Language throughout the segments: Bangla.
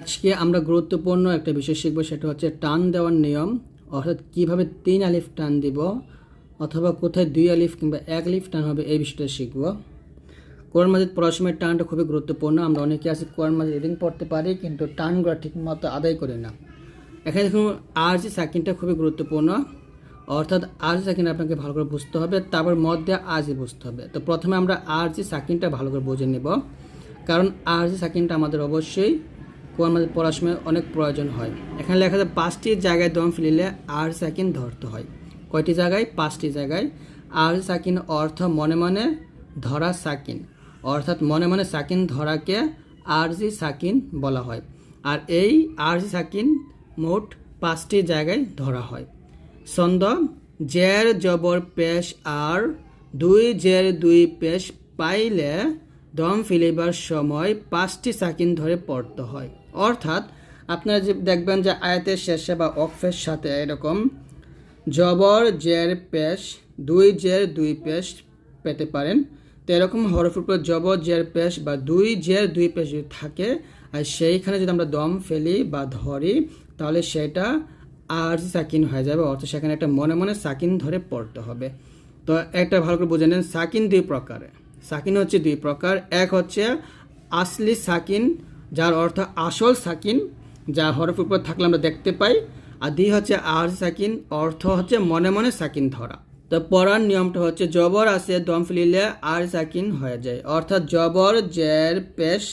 আজকে আমরা গুরুত্বপূর্ণ একটা বিষয় শিখব, সেটা হচ্ছে টান দেওয়ার নিয়ম, অর্থাৎ কীভাবে তিন আলিফ টান দিব অথবা কোথায় দুই আলিফ কিংবা এক আলিফ টান হবে, এই বিষয়টা শিখব। কোরআন মাজিদ পড়ার সময় টানটা খুবই গুরুত্বপূর্ণ, আমরা অনেকে আছি কোরআন মাজিদ রিডিং পড়তে পারি, কিন্তু টানগুলো ঠিক মতো আদায় করি না। এখানে দেখুন আর যে সাকিনটা খুবই গুরুত্বপূর্ণ, অর্থাৎ আর যে সাকিন আপনাকে ভালো করে বুঝতে হবে, তারপর মধ্যে আজই বুঝতে হবে। তো প্রথমে আমরা আর যে সাকিনটা ভালো করে বুঝে নেব, কারণ আর যে সাকিনটা আমাদের অবশ্যই মাজিদ পড়ার সময় অনেক প্রয়োজন হয়। এখানে লেখা যায় পাঁচটি জায়গায় দম ফেলিলে আর সাকিন ধরতে হয়। কয়টি জায়গায়? পাঁচটি জায়গায়। আর সাকিন অর্থ মনে মনে ধরা সাকিন। অর্থাৎ মনে মনে সাকিন ধরাকে আরজি সাকিন বলা হয়। আর এই আরজি সাকিন মোট পাঁচটি জায়গায় ধরা হয়। ছন্দ, জের জবর পেশ আর দুই জের দুই পেশ পাইলে দম ফেলিবার সময় পাঁচটি সাকিন ধরে পড়তে হয়। অর্থাৎ আপনারা যে দেখবেন যে আয়াতের শেষে বা অফের সাথে এরকম, জবর, জের, পেশ, দুই জের, দুই পেশ পেতে পারেন। তো এরকম হরফের উপর জবর, জের, পেশ বা দুই জের, দুই পেশ যদি থাকে, আর সেইখানে যদি আমরা দম ফেলি বা ধরি, তাহলে সেটা আর সাকিন হয়ে যাবে। অর্থাৎ সেখানে একটা মনে মনে সাকিন ধরে পড়তে হবে। তো একটা ভালো করে বুঝে নেন সাকিন দুই প্রকারে। সাকিন হচ্ছে দুই প্রকার। এক হচ্ছে আসলি সাকিন, যার অর্থ আসল সাকিন, যা হরফ উপর থাকলে আমরা দেখতে পাই। আর দুই হচ্ছে আর সাকিন, অর্থ হচ্ছে মনে মনে সাকিন ধরা। তো পড়ার নিয়মটা হচ্ছে, জবর আসে দম ফেলিলে আর সাকিন হয়ে যায়। অর্থাৎ জবর, জের, পেশ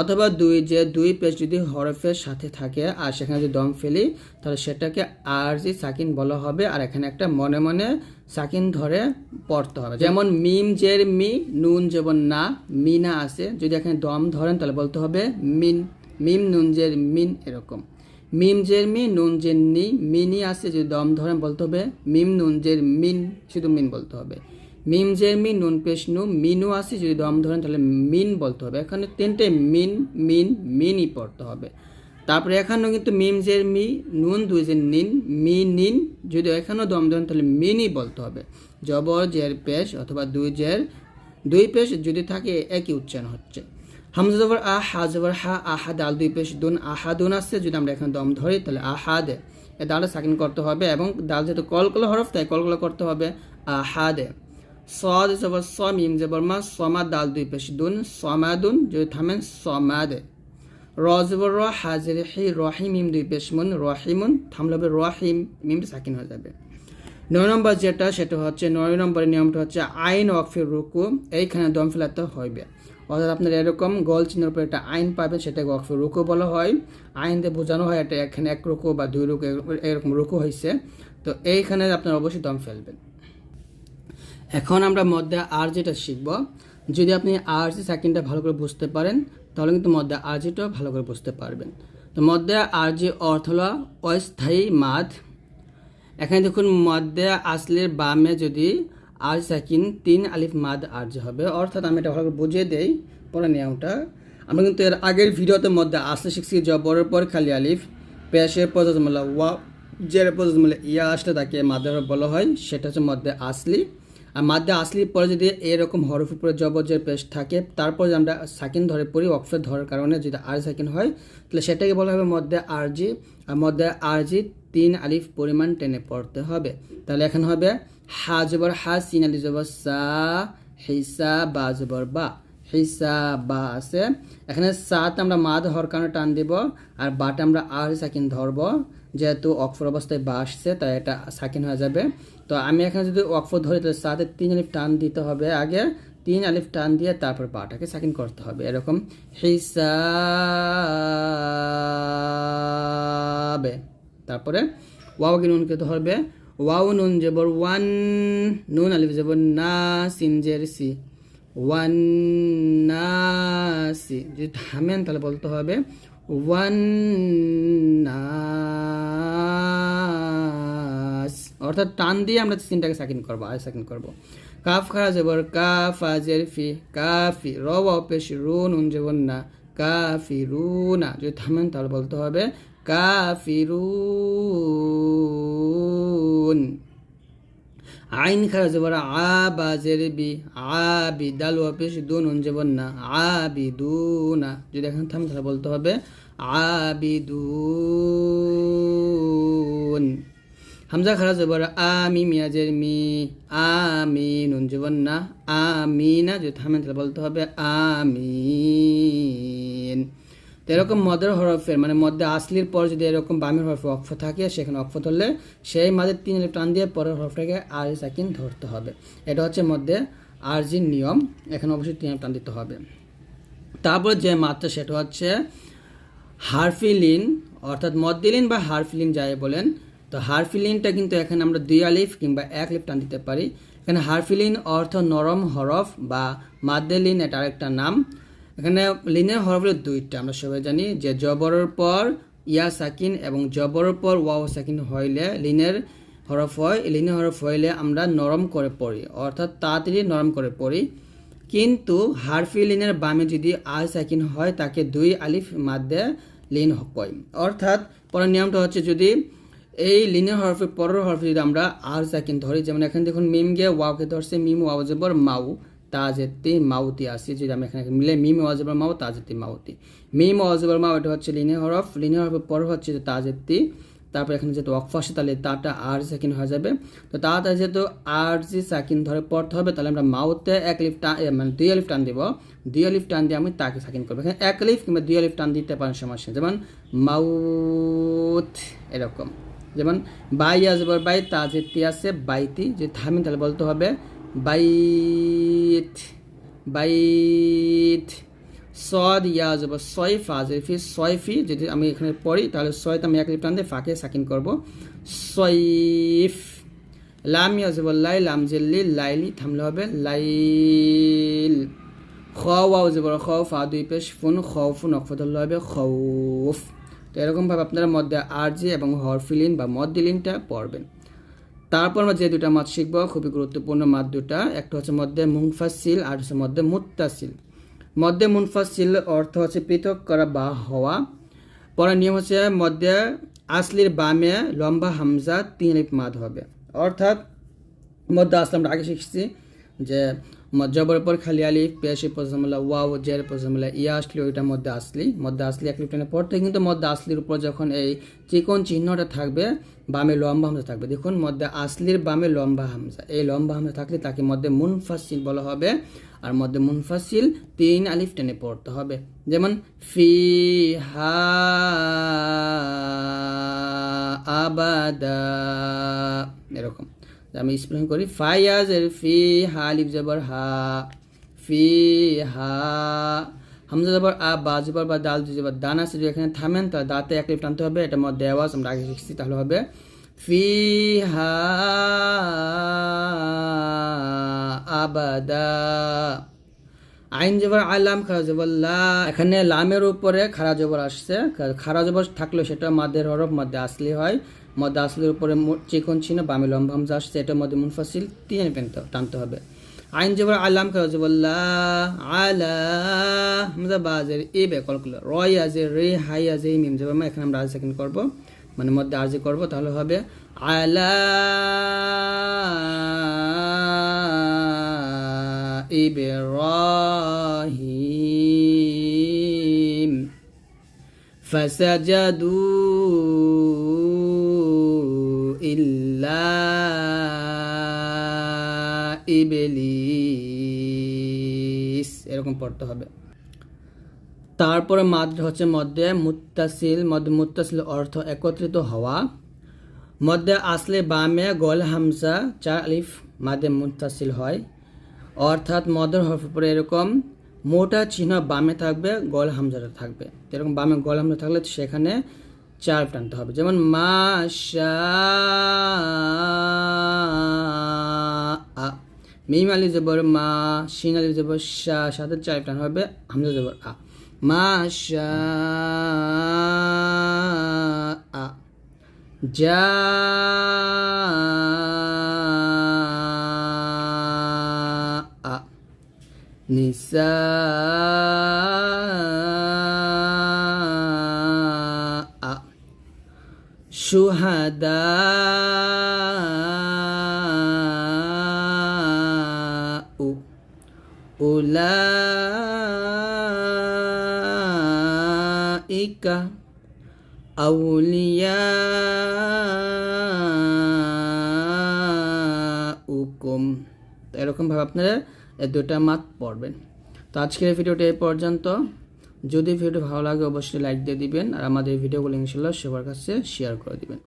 অথবা দুই যে দুই পেশ যদি হরফের সাথে থাকে আর সেখানে যদি দম ফেলি, তাহলে সেটাকে আরজি সাকিন বলা হবে, আর এখানে একটা মনে মনে সাকিন ধরে পড়তে হবে। যেমন মিম জের মি, নুন যেমন না, মিনা আছে। যদি এখানে দম ধরেন, তাহলে বলতে হবে মিন, মিম, নুন জের মিন এরকম। মিম জের মি, নুন জের নি, মিনি আছে, যদি দম ধরেন, বলতে হবে মিম, নুন জের মিন, শুধু মিন বলতে হবে। মিম জের মি নুন পেশ নু মিনু আসি, যদি দম ধরেন, তাহলে মিন বলতে হবে। এখানে তিনটে মিন মিন, মিনই পড়তে হবে। তারপরে এখানেও কিন্তু মিম জের মি, নুন, দুই জের নিন, মি, নিন, যদি এখানেও দম ধরেন, তাহলে মিনই বলতে হবে। জবর, জের, পেশ, অথবা দুই জের, দুই পেশ যদি থাকে, একই উচ্চারণ হচ্ছে। হামজা জবর আ, হা জবর হা আহা দাল, দুই পেশ, দুন আহাদুন আসছে, যদি আমরা এখানে দম ধরি, তাহলে আহাদে এ দালটা সাকিন করতে হবে এবং দাল যেহেতু কলকলো হরফ, তাই কলকলো করতে হবে আহাদে সদ জবর স মিম জবর মা সমা দাল দুই পেশ। দুন, সমাদুন, যদি থামেন, সমাদে। র জবর র হাজির হি রহিম মিম দুই পেশ মুন রহিমুন থামলে হবে রহিম মিমটা সাকিন হয়ে যাবে। নয় নম্বর যেটা, সেটা হচ্ছে, নয় নম্বরের নিয়মটা হচ্ছে, আইন ওয়াকফের রুকু, এইখানে দম ফেলাতে হইবে। অর্থাৎ আপনার এরকম গোল চিহ্নের উপর একটা আইন পাবেন, সেটাকে ওয়াকফের রুকু বলা হয়। আইন দিয়ে বোঝানো হয়, এটা এখানে এক রুকু বা দুই রুকু, এরকম রুকু হয়েছে তো এইখানে আপনার অবশ্যই দম ফেলবেন। এখন আমরা মধ্যে আর যেটা শিখব, যদি আপনি আর জি সেকেন্ডটা ভালো করে বুঝতে পারেন, তাহলে কিন্তু মধ্যে আর জিটাও ভালো করে বুঝতে পারবেন। তো মধ্যে আর জি অর্থ হলো অস্থায়ী মাদ। এখানে দেখুন, মধ্যে আসলের বামে যদি আর সাকিন তিন আলিফ মাদ আর যে হবে, অর্থাৎ আমি এটা ভালো করে বুঝিয়ে দেই, পরে নিয়মটা আমরা কিন্তু এর আগের ভিডিওতে মধ্যে আসলে শিখছি জবরের পর খালি আলিফ, পেশের পর্যটমূল্য ওয়া জের পর্যটমূল্য ইয়া আসলে তাকে মাদের বলা হয়, সেটা হচ্ছে মধ্যে আসলি। আর মাদ্দে আসলির পরে যদি এরকম হরফ উপরে জবজের পেশ থাকে, তারপর আমরা সাকিন ধরে পড়ি অক্ষর ধরার কারণে যদি আর সাকিন হয়, তাহলে সেটাকে বলা হবে মধ্যে আরজি। আর মধ্যে আরজি তিন আলিফ পরিমাণ টেনে পড়তে হবে। তাহলে এখন হবে হা জবর হা, সিন আলি জবর সা হিসা বা জবর বা হিসা বা আছে। এখানে সাত আমরা মা হওয়ার কারণে টান দিব, আর বাটা আমরা আর সাকিন ধরব। যেহেতু অক্ষর অবস্থায় বা আসছে, তাই এটা সাকিন হয়ে যাবে। তো আমি এখানে যদি অক্ষর ধরি, তাহলে সাথে তিন আলিফ টান দিতে হবে আগে। তিন আলিফ টান দিয়ে তারপর বাটাকে সাকিন করতে হবে। এরকম হিসাবে। তারপরে ওয়াওকে নুনকে ধরবে। ওয়াও নুন জবর ওয়ান, নুন আলিফ জবর না, সিন জের সি। ওয়ান নাসি যদি থামেন তাহলে বলতে হবে। ওয়ান নাস অর্থাৎ টান দিয়ে আমরা সিনটাকে সাকিন করব আর সাকিন করব। কাফ খারা জবর কাফ আজের ফি কাফি র ওয়াও পেশ রু নুন জবর না কাফি রু না। যদি থামেন তাহলে বলতে হবে কাফিরুন আইন খারা জবর আ বা জেরে বি, আ বি, দাল ওয়াপেশ দুন উন জবর না, আ বি দু না। যদি এখন থামেন তাহলে বলতে হবে আবিদুন হামজা খারা জবর, আমি মিয়াজের মি আমি নুন জবর না আমি না যদি থামেন তাহলে বলতে হবে, আমিন। তো এরকম মদের হরফের মানে মধ্যে আসলির পর যদি এরকম বামের হরফে অক্ষ থাকে, সেখানে অক্ষ ধরলে সেই মাদের তিন টান দিয়ে পরের হরফটাকে আর সাকিন ধরতে হবে। এটা হচ্ছে মধ্যে আরজির নিয়ম, এখানে অবশ্যই তিন টান দিতে হবে। তারপর যে মাত্রা, সেটা হচ্ছে হারফিলিন, অর্থাৎ মদ্দিলিন বা হারফিলিন যাই বলেন তো হারফিলিনটা কিন্তু এখানে আমরা দুই আলিফ কিংবা এক লিফ টান দিতে পারি। এখানে হারফিলিন অর্থ নরম হরফ বা মাদ্দেলিন এটা আরেকটা নাম। এখানে লিনের হরফ হলো দুইটা, আমরা সবাই জানি যে জবরের পর ইয়া সাকিন এবং জবরের পর ওয়াও সাকিন হইলে লিনের হরফ হয় লিনের হরফ হইলে আমরা নরম করে পড়ি, অর্থাৎ তাড়াতাড়ি নরম করে পড়ি। কিন্তু হারফি লিনের বামে যদি আল সাকিন হয়, তাকে দুই আলিফ মাদ্দে লিন কয় অর্থাৎ পরের নিয়মটা হচ্ছে যদি এই লিনের হরফের পরের হরফে যদি আমরা আর সাকিন ধরি, যেমন এখানে দেখুন মিম গিয়ে ওয়াওকে ধরছে মিম ওয়াও জবর মাউ তাজেতি মাউতি আসি। যদি আমি এখানে মিলে মিম ওয়াও জবর মাউ তাজেতি মাউতি মিম ওয়াও জবর মাউ এটা হচ্ছে লিনের হরফ লিনের হরফের পর হচ্ছে যে তাজেতি তারপর এখানে যেহেতু অক্ফ আসে, তাহলে তাটা আর সাকিন হয়ে যাবে। তো তাড়াতাড়ি যেহেতু আর জি সাকিন ধরে পড়তে হবে, তাহলে আমরা মাউতে এক লিফ টান মানে দুই আলিফ টান দিব। দুই আলিফ টান দিয়ে আমি তাকে সাকিন করব। এখানে এক লিফ কিংবা দুই আলিফ টান দিতে পারেন সমস্যা। যেমন মাউত এরকম। যেমন বাই আসবার বাই, তা যেটি আছে বাইতি যে থামি তাহলে বলতে হবে বাইত বাইত সদ, ইয়া যাব ছয় ফাজের ফি ছয় ফি, যদি আমি এখানে পড়ি, তাহলে ছয়তে আমি এক লিপ টান দিয়ে ফাঁকে সাকিন করব। সইফ লাম, ইয়া যাব লাই, লাম জেল্লি লাইলি থামলে হবে লাইল খ, ওয়াও যাব খ, ফা, দুই পেশ, ফুন, খ ফুন ধরলে হবে, খৌফ। তো এরকমভাবে আপনারা মধ্যে আরজি এবং হরফিলিন বা মদ্দিলিনটা পড়বেন। তারপর আমরা যে দুটা মাছ শিখব, খুবই গুরুত্বপূর্ণ মাদ দুটা একটা হচ্ছে মধ্যে মুংফাসিল আর হচ্ছে মধ্যে মুত্তাসিল। মধ্যে মুনফাসিল অর্থ হচ্ছে পৃথক করা বা হওয়া। পরের নিয়ম হচ্ছে মধ্যে আসলির বামে লম্বা হামজা তিন মাদ হবে। অর্থাৎ মধ্যে আসলে আমরা আগে শিখছি যে ম- জবরের পর খালি আলিফ পেশি পজামলা ওয়াও, জের পজামলা ইয়া আসলে ওইটার মধ্যে আসলি। মধ্যে আসলি এক লিপটানের পর। থেকে কিন্তু মধ্যে আসলির উপর যখন এই চিকন চিহ্নটা থাকবে, বামে লম্বা হামজা থাকবে। দেখুন মধ্যে আসলির বামে লম্বা হামজা। এই লম্বা হামজা থাকলে তাকে মধ্যে মুনফাসিল বলা হবে। আর মধ্যে মুনফাসিল তিন আলিফ টেনে পড়তে হবে। যেমন, ফি হা আবাদা। এরকম। আমি স্পেলিং করি ফায়াজ এর ফি হা আলিফ জবর হা, ফি হা, হামজা জবর আ, বা জবর বা দাল, জবর দানা আছে যদি এখানে থামেন তাহলে দাঁতে এক লিফ টানতে হবে, এটা মধ্যে আওয়াজ আমরা আগে শিখছি, তাহলে হবে, ফি হা আবাদা, আইন জবর আলাম, খারা জবর লা, এখানে লামের উপরে খারা জবর আসছে খারা জবর থাকলে সেটা মাদের হরফ মধ্যে আসলি হয় মধ্যে আসলের উপরে চিকন চিহ্ন, বামে লম্বা হামজা আসছে, এটার মধ্যে মুনফাসিল তিন পেনতে টানতে হবে। আইন জবর আলাম খেলাজবল্লাহ আলা হামজা বে কল এ বেকলগুলো রয় আজে রে হাই আজে মিম জবর এখানে আমরা আজ সেকেন্ড করব। মানে মধ্যে আজে করব, তাহলে হবে আলা ইব্রাহিম ফাসাজাদু ইবলিস। এরকম পড়তে হবে। তারপরে মাদ হচ্ছে মধ্যে মুত্তাসিল। মধ্যে মুত্তাসিল অর্থ একত্রিত হওয়া। মধ্যে আসলে বামে গল হামজা, চার আলিফ মাদে মুত্তাসিল হয়। অর্থাৎ মদের হরফ উপরে এরকম মোটা চিহ্ন বামে থাকবে, গল হামজাটা থাকবে। এরকম বামে গল হামজা থাকলে সেখানে চার টানতে হবে। যেমন আ মিম আলি জবর মা শিন আলি জবর শা সাথে চার টান হবে হামজা জবর আ মাশা আ যা আ নিসা আ শুহাদা উকুম তো এরকমভাবে আপনারা দুটা মাত পড়বেন। তো আজকের ভিডিওটা এই পর্যন্ত। যদি ভিডিওটি ভালো লাগে, অবশ্যই লাইক দিয়ে দিবেন। আর আমাদের ভিডিওগুলো ইনশাল্লাহ সবার কাছে শেয়ার করে দিবেন।